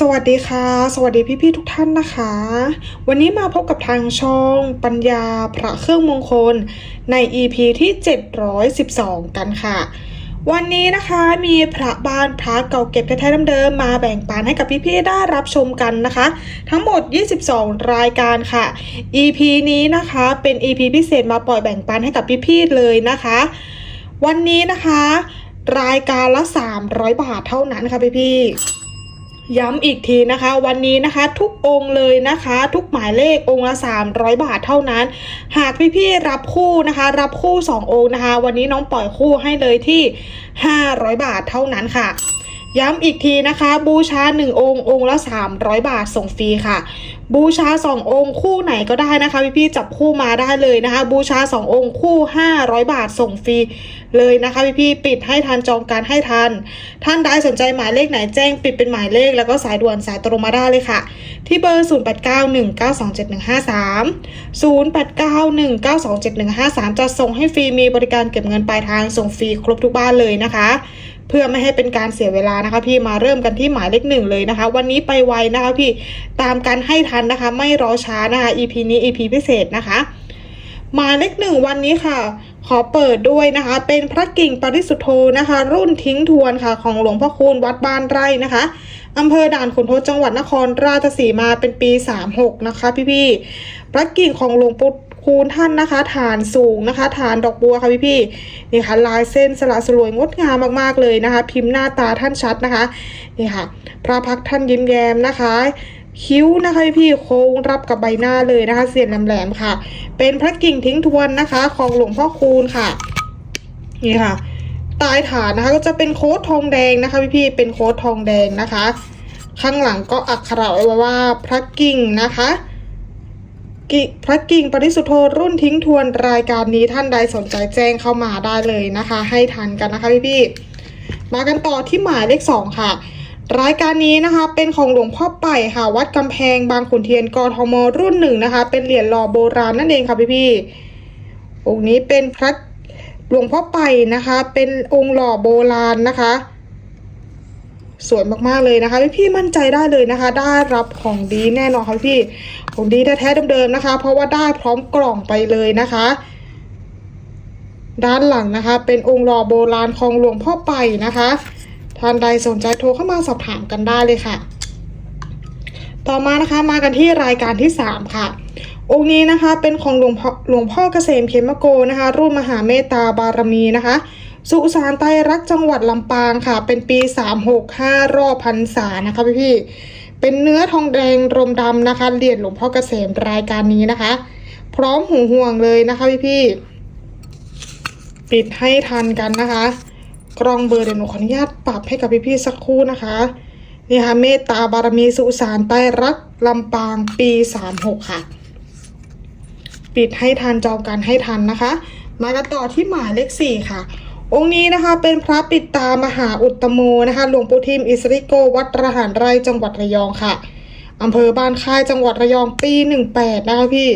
สวัสดีค่ะ สวัสดีพี่ๆทุกท่านนะคะ วันนี้มาพบกับทางช่องปัญญาพระเครื่องมงคลใน EP ที่ 712 กันค่ะ วันนี้นะคะมีพระบ้านพระเก่าเก็บแท้ๆเดิมมาแบ่งปันให้กับพี่ๆได้รับชมกันนะคะ ทั้งหมด 22 รายการค่ะ EP นี้นะคะเป็น EP พิเศษมาปล่อยแบ่งปันให้กับพี่ๆเลยนะคะ วันนี้นะคะ รายการละ 300 บาทเท่านั้นค่ะพี่ๆ ย้ำอีกทีนะคะ วันนี้นะคะทุกองค์เลยนะคะ ทุกหมายเลของค์ละ 300 บาทเท่านั้น หากพี่ๆรับคู่นะคะ รับคู่ 2 องค์นะคะ วันนี้น้องปล่อยคู่ให้เลยที่ 500 บาทเท่านั้นค่ะ ย้ำอีกทีนะคะ บูชา 1 องค์องค์ละ 300 บาทส่งฟรีค่ะ บูชา2องค์คู่ไหนก็ได้นะคะพี่ๆจับคู่มาได้เลยนะคะ บูชา2องค์คู่ 500 บาทส่งฟรีเลยนะคะพี่ๆปิดให้ทันจองการให้ทัน ท่านใดสนใจหมายเลขไหนแจ้งปิดเป็นหมายเลขแล้วก็สายด่วนสายตรงมาได้เลยค่ะ ที่เบอร์ 0891927153 0891927153 จะส่งให้ฟรีมีบริการเก็บเงินปลายทางส่งฟรีครบทุกบ้านเลยนะคะ เพื่อไม่ให้เป็นการเสียเวลานะคะ พี่มาเริ่มกันที่หมายเลขหนึ่งเลยนะคะ วันนี้ไปไวนะคะพี่ตามกันให้ทันนะคะ ไม่รอช้านะคะ EP นี้ EP พิเศษนะคะ หมายเลขหนึ่งวันนี้ค่ะ ขอเปิดด้วยนะคะ เป็นพระกิ่งปริสุทธโธนะคะ รุ่นทิ้งทวนค่ะ ของหลวงพ่อคูณวัดบ้านไร่นะคะอำเภอด่านขุนทดจังหวัดนครราชสีมาเป็นปี 36 นะคะ พี่ๆพระกิ่งของหลวงปู่ คูณท่านนะคะ ฐานสูงนะคะ ฐานดอกบัวค่ะพี่ๆนี่ค่ะลายเส้นสละสลวยงดงามมากๆเลยนะคะ พิมพ์หน้าตาท่านชัดนะคะนี่ค่ะ พระพักท่านยิ้มแย้มนะคะคิ้วนะคะพี่ๆโค้งรับกับใบหน้าเลยนะคะ เสียนแหลมๆค่ะ เป็นพระกิ่งทิ้งทวนนะคะ ของหลวงพ่อคูณค่ะ นี่ค่ะตายฐานนะคะก็จะเป็นโค้ดทองแดงนะคะพี่ๆเป็นโค้ดทองแดงนะคะ ข้างหลังก็อักขระไว้ว่าพระกิ่งนะคะ กิพระกิ่งปริสุทธโธรุ่นทิ้งทวนรายการนี้ท่านใดสนใจแจ้งเข้ามาได้เลยนะคะ ให้ทันกันนะคะพี่ๆมากันต่อที่หมายเลขสองค่ะ รายการนี้นะคะเป็นของหลวงพ่อไป่ค่ะ วัดกำแพงบางขุนเทียนกทมรุ่นหนึ่งนะคะ เป็นเหรียญหล่อโบราณนั่นเองค่ะพี่ๆองค์นี้เป็นพระหลวงพ่อไป่นะคะ เป็นองค์หล่อโบราณนะคะ สวยมากๆเลยนะคะพี่ๆมั่นใจได้เลยนะคะ ได้รับของดีแน่นอนค่ะพี่ของดีแท้ๆเดิมๆนะคะ เพราะว่าได้พร้อมกล่องไปเลยนะคะ ด้านหลังนะคะ เป็นองค์หล่อโบราณของหลวงพ่อไป่นะคะท่านใดสนใจโทรเข้ามาสอบถามกันได้เลยค่ะ ต่อมานะคะมากันที่รายการที่ 3 ค่ะ องค์นี้นะคะเป็นของหลวงพ่อหลวงพ่อเกษมเขมโกนะคะ รุ่นมหาเมตตาบารมีนะคะ สุสานไตรรักจังหวัดลำปางค่ะ เป็นปี 365 รอบพรรษานะคะพี่พี่ๆเป็นเนื้อทองแดงรมดำนะคะเหรียญหลวงพ่อเกษมรายการนี้นะคะ พร้อมหูห่วงเลยนะคะพี่พี่ๆปิดให้ทันกันนะคะ กรองเบอร์เดี๋ยวหนูขออนุญาตปรับให้กับพี่ๆสักครู่นะคะนี่ค่ะเมตตาบารมีสุสานใต้รักลำปางปี36ค่ะ ปิดให้ทันจองกันให้ทันนะคะ มากันต่อที่หมายเลข4ค่ะ องค์นี้นะคะเป็นพระปิดตามหาอุตตโมนะคะหลวงปู่ทิมอิสริโกวัดระหารไร่จังหวัดระยองค่ะอำเภอบ้านค่ายจังหวัดระยองปี18นะคะพี่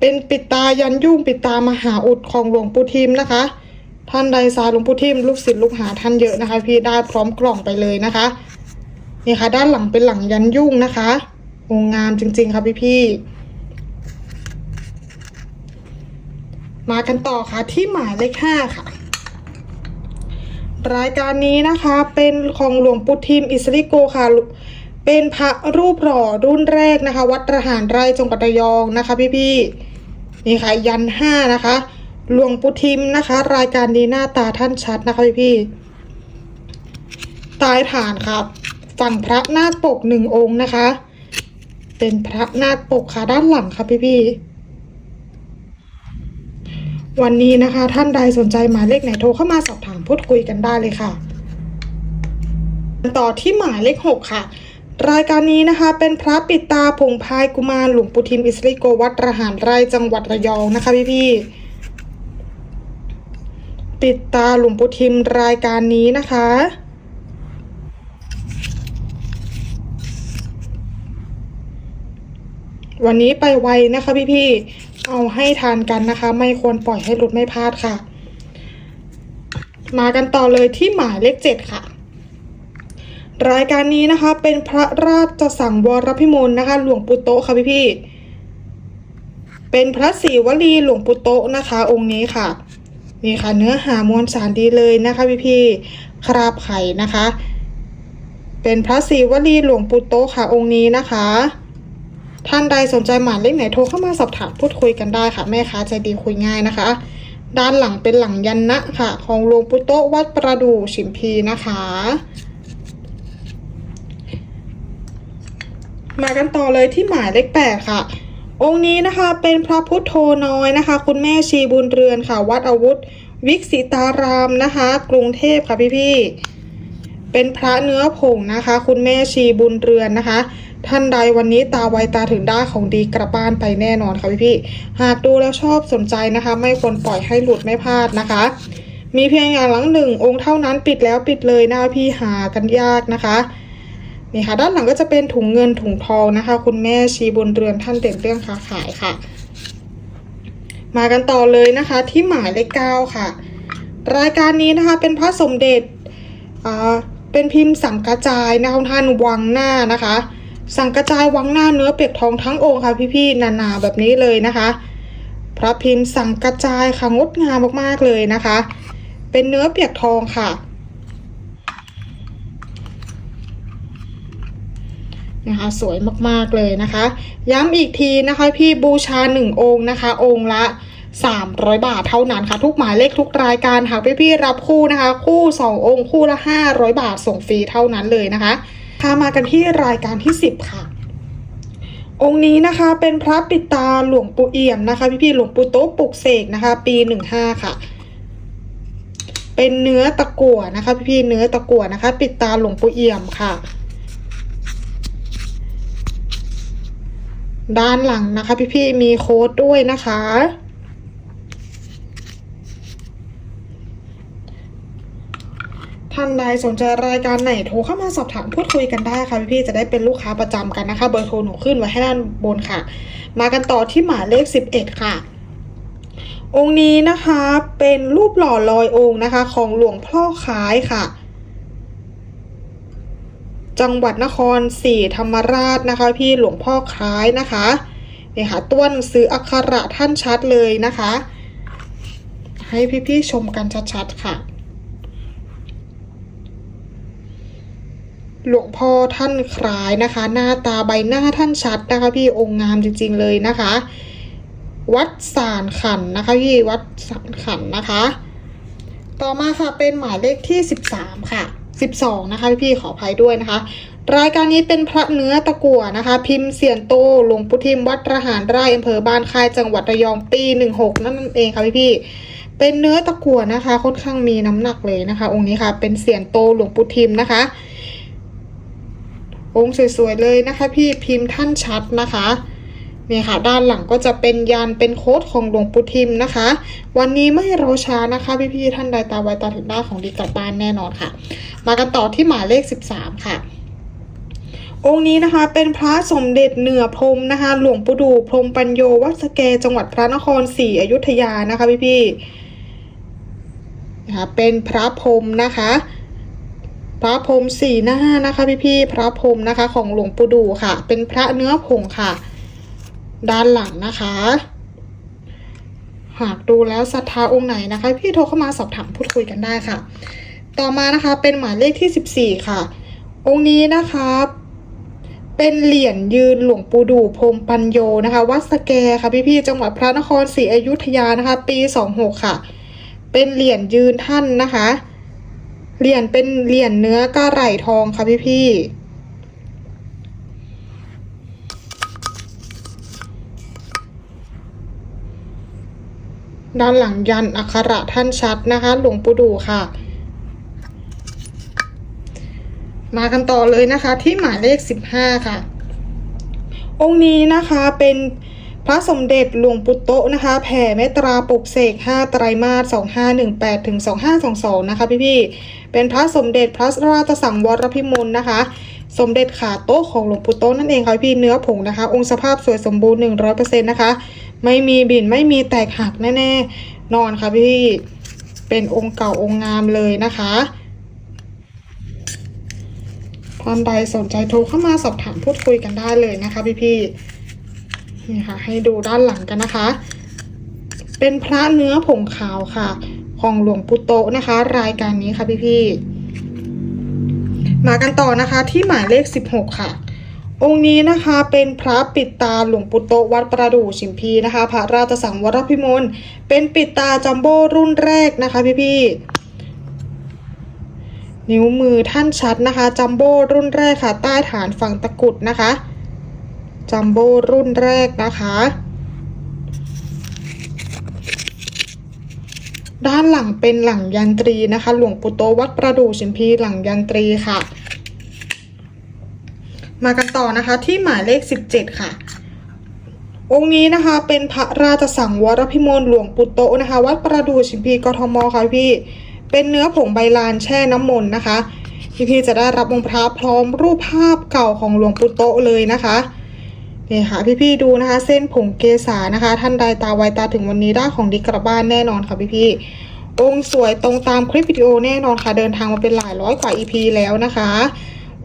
เป็นปิดตายันยุ่งปิดตามหาอุดของหลวงปู่ทิมนะคะ ท่านใดสาหลวงปู่ทิมลูกศิษย์ลูกหาท่านเยอะนะคะ พี่ได้พร้อมกล่องไปเลยนะคะนี่ค่ะ ด้านหลังเป็นหลังยันยุ่งนะคะองงามจริง ๆค่ะพี่พี่มากันต่อค่ะที่หมายเลขห้าค่ะ รายการนี้นะคะเป็นของหลวงปู่ทิมอิสริโกค่ะ เป็นพระรูปหล่อรุ่นแรกนะคะ วัดระหารไร่จังหวัดระยองนะคะ พี่พี่ๆนี่ค่ะยันห้านะคะ หลวงปู่ทิมนะคะ รายการนี้หน้าตาท่านชัดนะคะพี่พี่ๆตายฐานครับ ฝั่งพระนาคปกหนึ่งองค์นะคะ เป็นพระนาคปกค่ะด้านหลังค่ะพี่พี่ๆ วันนี้นะคะ ท่านใดสนใจหมายเลขไหนโทรเข้ามาสอบถามพูดคุยกันได้เลยค่ะ ต่อที่หมายเลขหกค่ะ รายการนี้นะคะ เป็นพระปิดตาผงพายกุมารหลวงปู่ทิมอิสริโกวัดระหารไร่จังหวัดระยองนะคะพี่พี่ๆปิดตาหลวงปู่ทิมรายการนี้นะคะวันนี้ไปไวนะคะพี่ๆ เอาให้ทานกันนะคะ ไม่ควรปล่อยให้หลุดไม่พลาดค่ะ มากันต่อเลยที่หมายเลขเจ็ดค่ะ รายการนี้นะคะเป็นพระราชสังวรพิมลนะคะ หลวงปู่โตะค่ะพี่พี่เป็นพระศรีวลีหลวงปู่โตะนะคะ องค์นี้ค่ะนี่ค่ะเนื้อหามวลสารดีเลยนะคะพี่พี่คราบไข่นะคะ เป็นพระศรีวลีหลวงปู่โตะค่ะองค์นี้นะคะ ท่านใดสนใจหมายเลขไหนโทรเข้ามาสอบถามพูดคุยกันได้ค่ะ แม่ค้าใจดีคุยง่ายนะคะ ด้านหลังเป็นหลังยันนะค่ะ ของหลวงปู่โตวัดประดู่ฉิมพีนะคะ มากันต่อเลยที่หมายเลขแปดค่ะ องค์นี้นะคะเป็นพระพุทโธน้อยนะคะ คุณแม่ชีบุญเรือนค่ะ วัดอาวุธ วิกสิตารามนะคะ กรุงเทพค่ะพี่ๆเป็นพระเนื้อผงนะคะ คุณแม่ชีบุญเรือนนะคะ ท่านใดวันนี้ตาไวตาถึงได้ของดีกลับบ้านไปแน่นอนค่ะพี่ๆหากดูแล้วชอบสนใจนะคะ ไม่ควรปล่อยให้หลุดไม่พลาดนะคะ มีเพียงอย่างหลังหนึ่งองค์เท่านั้นปิดแล้วปิดเลยนะพี่หากันยากนะคะนี่ค่ะด้านหลังก็จะเป็นถุงเงินถุงทองนะคะ คุณแม่ชีบุญเรือนท่านเด่นเรื่องค้าขายค่ะ มากันต่อเลยนะคะ ที่หมายเลขเก้าค่ะ รายการนี้นะคะเป็นพระสมเด็จอ่าเป็นพิมพ์สังกระจายนะคะท่านวังหน้านะคะ สังกระจายวังหน้าเนื้อเปียกทองทั้งองค์ค่ะพี่ๆหนาๆแบบนี้เลยนะคะ พระพิมพ์สังกระจายค่ะงดงามมากๆเลยนะคะ เป็นเนื้อเปียกทองค่ะ นะคะสวยมากๆเลยนะคะ ย้ำอีกทีนะคะพี่บูชา1องค์นะคะ องค์ละ300 บาทเท่านั้นค่ะ ทุกหมายเลขทุกรายการหากพี่ๆรับคู่นะคะ คู่ 2 องค์คู่ละ 500 บาทส่งฟรีเท่านั้นเลยนะคะ พามากันที่รายการที่ 10 ค่ะ องค์นี้นะคะเป็นพระปิดตาหลวงปู่เอี่ยมนะคะ พี่ๆหลวงปู่โต๊ะปลุกเสกนะคะ ปี 15 ค่ะ เป็นเนื้อตะกั่วนะคะ พี่ๆเนื้อตะกั่วนะคะ ปิดตาหลวงปู่เอี่ยมค่ะ ด้านหลังนะคะ พี่ๆมีโค้ดด้วยนะคะานใดสนใจรายการไหนโทรเข้ามาสอบถามพูดคุยกันได้ค่ะพี่ๆจะได้เป็นลูกค้าประจำกันนะคะ เบอร์โทรหนูขึ้นไว้ให้ด้านบนค่ะ มากันต่อที่หมายเลข 11 ค่ะ องค์นี้นะคะเป็นรูปหล่อลอยองค์นะคะ ของหลวงพ่อคล้ายค่ะ จังหวัดนครศรีธรรมราชนะคะ พี่หลวงพ่อคล้ายนะคะเนี่ยค่ะตัวนังสืออักขระท่านชัดเลยนะคะ ให้พี่ๆชมกันชัดๆค่ะ หลวงพ่อท่านคล้ายนะคะ หน้าตาใบหน้าท่านชัดนะคะพี่องค์งามจริง ๆเลยนะคะ วัดสารขันนะคะพี่วัดสารขันนะคะ ต่อมาค่ะเป็นหมายเลขที่13ค่ะ12นะคะพี่ขออภัยด้วยนะคะ รายการนี้เป็นพระเนื้อตะกั่วนะคะ พิมพ์เสียนโตหลวงปู่ทิมวัดระหารไร่อำเภอบ้านค่ายจังหวัดระยองปี16นั่นเองค่ะพี่เป็นเนื้อตะกั่วนะคะ ค่อนข้างมีน้ำหนักเลยนะคะ องค์นี้ค่ะ เป็นเสียนโตหลวงปู่ทิมนะคะ องค์สวยๆเลยนะคะ พี่พิมพ์ท่านชัดนะคะนี่ค่ะด้านหลังก็จะเป็นยันเป็นโค้ดของหลวงปู่ทิมนะคะ วันนี้ไม่รอช้านะคะ พี่ๆท่านใดตาไวตาถึงได้าของดีกลับบ้านแน่นอนค่ะ มากันต่อที่หมายเลข 13 ค่ะ องค์นี้นะคะเป็นพระสมเด็จเหนือพรมนะคะ หลวงปู่ดูพรมปัญโยวัดสแกจังหวัดพระนครศรีอยุธยานะคะพี่ๆนะคะเป็นพระพรมนะคะ พระพรมสีหน้านะคะพี่ๆพระพรมนะคะของหลวงปู่ดูค่ะ เป็นพระเนื้อผงค่ะ ด้านหลังนะคะ หากดูแล้วศรัทธาองค์ไหนนะคะ พี่โทรเข้ามาสอบถามพูดคุยกันได้ค่ะ ต่อมานะคะเป็นหมายเลขที่ 14 ค่ะ องค์นี้นะคะเป็นเหรียญยืนหลวงปู่ดูพรมปัญโยนะคะ วัดสแกค่ะพี่ๆจังหวัดพระนครศรีอยุธยานะคะ ปี 26 ค่ะ เป็นเหรียญยืนท่านนะคะ เหรียญเป็นเหรียญเนื้อกระไหลทองค่ะพี่ๆด้านหลังยันอักขระท่านชัดนะคะ หลวงปู่ดูค่ะ มากันต่อเลยนะคะที่หมายเลข15ค่ะ องค์นี้นะคะเป็น พระสมเด็จหลวงปู่โตนะคะ แผ่เมตตาปลุกเสก5ไตรมาส2518ถึง2522 นะคะพี่ๆเป็นพระสมเด็จพระราชสังวรพิมลนะคะ สมเด็จขาโต๊ะของหลวงปู่โตะนั่นเองค่ะพี่เนื้อผงนะคะ องค์สภาพสวยสมบูรณ์ 100%นะคะ ไม่มีบินไม่มีแตกหักแน่ๆ นอนค่ะพี่เป็นองค์เก่าองค์งามเลยนะคะท่านใดสนใจโทรเข้ามาสอบถามพูดคุยกันได้เลยนะคะพี่ๆ นี่ค่ะ ให้ดูด้านหลังกันนะคะ เป็นพระเนื้อผงขาวค่ะ ของหลวงปู่โตนะคะ รายการนี้ค่ะพี่ๆมากันต่อนะคะที่หมายเลข 16 ค่ะองค์นี้นะคะเป็นพระปิดตาหลวงปู่โตวัดประดู่ชิมพีนะคะ พระราชสังวรพิมลเป็นปิดตาจัมโบ้รุ่นแรกนะคะพี่ๆนิ้วมือท่านชัดนะคะจัมโบ้รุ่นแรกค่ะ ใต้ฐานฝั่งตะกุดนะคะ จัมโบ้รุ่นแรกนะคะ ด้านหลังเป็นหลังยันตรีนะคะ หลวงปู่โตวัดประดู่ชิมพีหลังยันตรีค่ะ มากันต่อนะคะที่หมายเลข 17 ค่ะ องค์นี้นะคะเป็นพระราชสังวรพิมลหลวงปู่โตนะคะ วัดประดู่ชิมพีกทมค่ะพี่เป็นเนื้อผงใบลานแช่น้ำมนต์นะคะพี่พี่ๆจะได้รับองค์พระพร้อมรูปภาพเก่าของหลวงปู่โตเลยนะคะ นี่ค่ะพี่ๆดูนะคะ เส้นผงเกษานะคะ ท่านใดตาไวตาถึงวันนี้ได้ของดีกลับบ้านแน่นอนค่ะพี่ๆองค์สวยตรงตามคลิปวิดีโอแน่นอนค่ะ เดินทางมาเป็นหลายร้อยกว่า EP แล้วนะคะ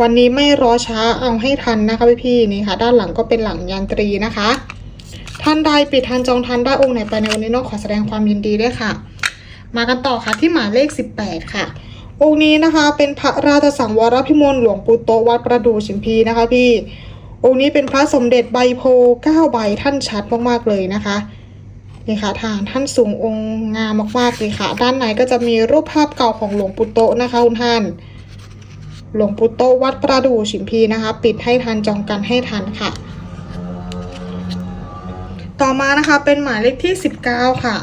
วันนี้ไม่รอช้าเอาให้ทันนะคะพี่ๆนี่ค่ะ ด้านหลังก็เป็นหลังยันตรีนะคะ ท่านใดปิดทันจองทันได้องค์ไหนไปในวันนี้น้องขอแสดงความยินดีด้วยค่ะ มากันต่อค่ะที่หมายเลข 18 ค่ะองค์นี้นะคะเป็นพระราชสังวรพิมลหลวงปู่โตวัดประดู่ชิมพีนะคะพี่ องค์นี้เป็นพระสมเด็จใบโพเก้าใบท่านชัดมากๆเลยนะคะนี่ค่ะฐานท่านสูงองค์งามมากๆเลยค่ะ ด้านในก็จะมีรูปภาพเก่าของหลวงปู่โตนะคะคุณท่าน หลวงปู่โตวัดประดู่ชิมพีนะคะ ปิดให้ทันจองกันให้ทันค่ะ ต่อมานะคะเป็นหมายเลขที่ 19 ค่ะ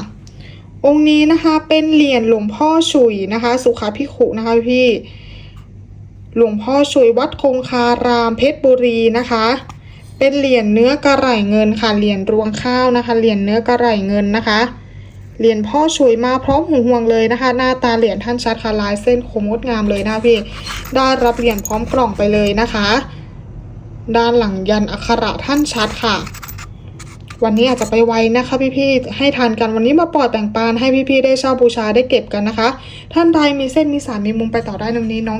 องค์นี้นะคะเป็นเหรียญหลวงพ่อฉุยนะคะ สุขาพิขุนะคะพี่ หลวงพ่อฉุยวัดคงคารามเพชรบุรีนะคะ เป็นเหรียญเนื้อกระไหล่เงินค่ะเหรียญรวงข้าวนะคะเหรียญเนื้อกระไหล่เงินนะคะเหรียญพ่อฉุยมาพร้อมหูห่วงเลยนะคะ หน้าตาเหรียญท่านชัดค่ะลายเส้นคมงดงามเลยนะพี่ได้รับเหรียญพร้อมกล่องไปเลยนะคะ ด้านหลังยันอักขระท่านชัดค่ะ วันนี้อาจจะไปไวนะคะพี่ๆให้ทานกันวันนี้มาปล่อยแบ่งปันให้พี่ๆได้เช่าบูชาได้เก็บกันนะคะ ท่านใดมีเส้นมีสารมีมุมไปต่อได้ตรงนี้น้อง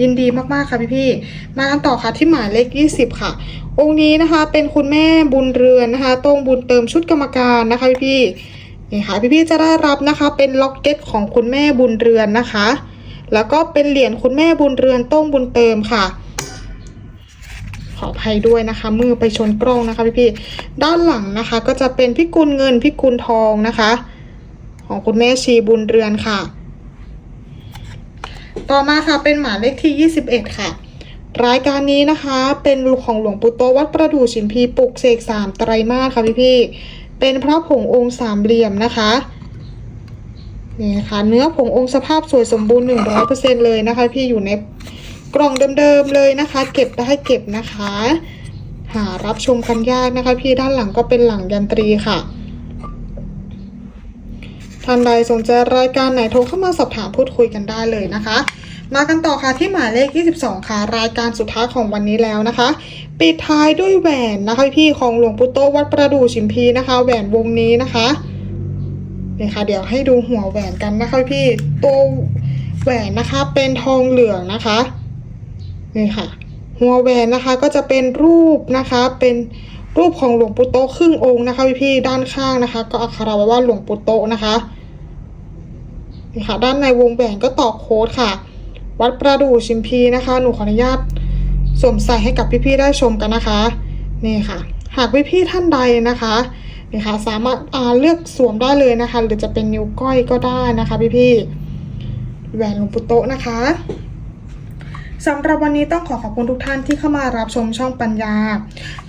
ยินดีมากๆค่ะพี่ๆมากันต่อค่ะที่หมายเลข 20 ค่ะ องค์นี้นะคะเป็นคุณแม่บุญเรือนนะคะตรงบุญเติมชุดกรรมการนะคะพี่ๆนี่ค่ะพี่ๆจะได้รับนะคะเป็นล็อกเก็ตของคุณแม่บุญเรือนนะคะ แล้วก็เป็นเหรียญคุณแม่บุญเรือนต้งบุญเติมค่ะขออภัยด้วยนะคะ มือไปชนกล้องนะคะพี่พี่ด้านหลังนะคะ ก็จะเป็นพิกุลเงินพิกุลทองนะคะ ของคุณแม่ชีบุญเรือนค่ะ ต่อมาค่ะเป็นหมายเลขที่ 21 ค่ะ รายการนี้นะคะเป็นของหลวงปู่โตวัดประดู่ชิมพีปลุกเสกสามไตรมาสค่ะพี่พี่เป็นพระผงองค์สามเหลี่ยมนะคะนี่ค่ะเนื้อผงองค์สภาพสวยสมบูรณ์หนึ่งร้อยเปอร์เซ็นเลยนะคะ พี่อยู่ในกล่องเดิมๆเลยนะคะ เก็บได้เก็บนะคะ หารับชมกันยากนะคะ พี่ด้านหลังก็เป็นหลังยันตรีค่ะ ท่านใดสนใจรายการไหนโทรเข้ามาสอบถามพูดคุยกันได้เลยนะคะ มากันต่อค่ะที่หมายเลข 22 ค่ะ รายการสุดท้ายของวันนี้แล้วนะคะ ปิดท้ายด้วยแหวนนะคะพี่ของหลวงปู่โตวัดประดู่ชิมพีนะคะ แหวนวงนี้นะคะนี่ค่ะเดี๋ยวให้ดูหัวแหวนกันนะคะพี่ตัวแหวนนะคะเป็นทองเหลืองนะคะนี่ค่ะ หัวแหวนนะคะก็จะเป็นรูปนะคะเป็นรูปของหลวงปู่โตครึ่งองค์นะคะพี่พี่ด้านข้างนะคะ ก็อักขระว่าหลวงปู่โตนะคะ นี่ค่ะ ด้านในวงแหวนก็ตอกโค้ดค่ะ วัดประดู่ชิมพีนะคะ หนูขออนุญาตสวมใส่ให้กับพี่ๆได้ชมกันนะคะ นี่ค่ะ หากพี่ๆท่านใดนะคะนี่ค่ะสามารถาเลือกสวมได้เลยนะคะ หรือจะเป็นนิ้วก้อยก็ได้นะคะ พี่ๆแหวนหลวงปู่โตะนะคะ สำหรับวันนี้ต้องขอขอบคุณทุกท่านที่เข้ามารับชมช่องปัญญา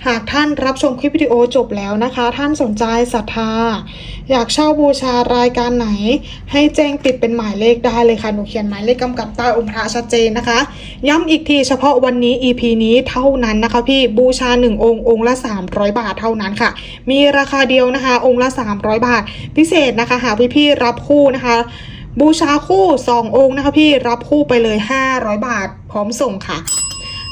หากท่านรับชมคลิปวิดีโอจบแล้วนะคะ ท่านสนใจศรัทธา อยากเช่าบูชารายการไหน ให้แจ้งติดเป็นหมายเลขได้เลยค่ะหนูเขียนหมายเลขกำกับใต้องค์พระชัดเจนนะคะ ย้ำอีกทีเฉพาะวันนี้ EP นี้เท่านั้นนะคะพี่บูชา 1 องค์องค์ละ 300 บาทเท่านั้นค่ะ มีราคาเดียวนะคะ องค์ละ 300 บาท พิเศษนะคะหากพี่ๆรับคู่นะคะ บูชาคู่ 2 องค์นะคะพี่รับคู่ไปเลย 500 บาท พร้อมส่งค่ะ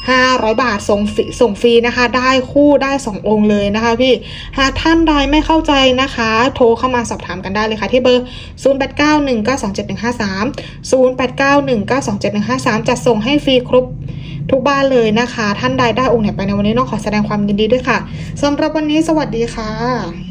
500 บาทส่งฟรีส่งฟรีนะคะ ได้คู่ได้ 2 องค์เลยนะคะพี่หากท่านใดไม่เข้าใจนะคะ โทรเข้ามาสอบถามกันได้เลยค่ะที่เบอร์ 0891927153 0891927153จะส่งให้ฟรีครบทุกบ้านเลยนะคะ ท่านใดได้องค์ไหนไปในวันนี้น้องขอแสดงความยินดีด้วยค่ะสำหรับวันนี้สวัสดีค่ะ